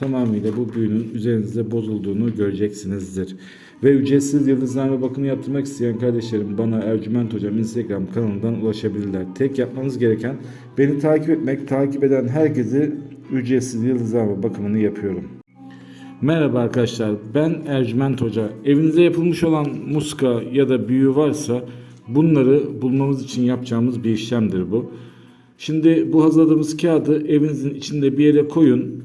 tamamıyla bu büyünün üzerinizde bozulduğunu göreceksinizdir. Ve ücretsiz yıldızlarla bakımı yaptırmak isteyen kardeşlerim bana Ercüment Hocam Instagram kanalından ulaşabilirler. Tek yapmanız gereken beni takip etmek, takip eden herkese ücretsiz yıldızlarla bakımını yapıyorum. Merhaba arkadaşlar ben Ercüment Hoca. Evinize yapılmış olan muska ya da büyü varsa bunları bulmamız için yapacağımız bir işlemdir bu. Şimdi bu hazırladığımız kağıdı evinizin içinde bir yere koyun.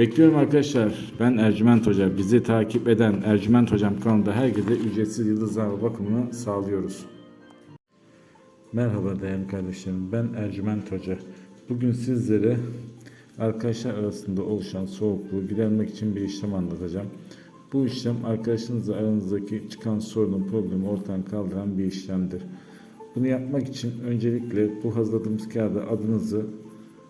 Bekliyorum arkadaşlar. Ben Ercüment Hoca. Bizi takip eden Ercüment Hocam kanalında herkese ücretsiz yıldızlama bakımını sağlıyoruz. Merhaba değerli kardeşlerim. Ben Ercüment Hoca. Bugün sizlere arkadaşlar arasında oluşan soğukluğu gidermek için bir işlem anlatacağım. Bu işlem arkadaşınızla aranızdaki çıkan sorunun problemi ortadan kaldıran bir işlemdir. Bunu yapmak için öncelikle bu hazırladığımız kağıda adınızı,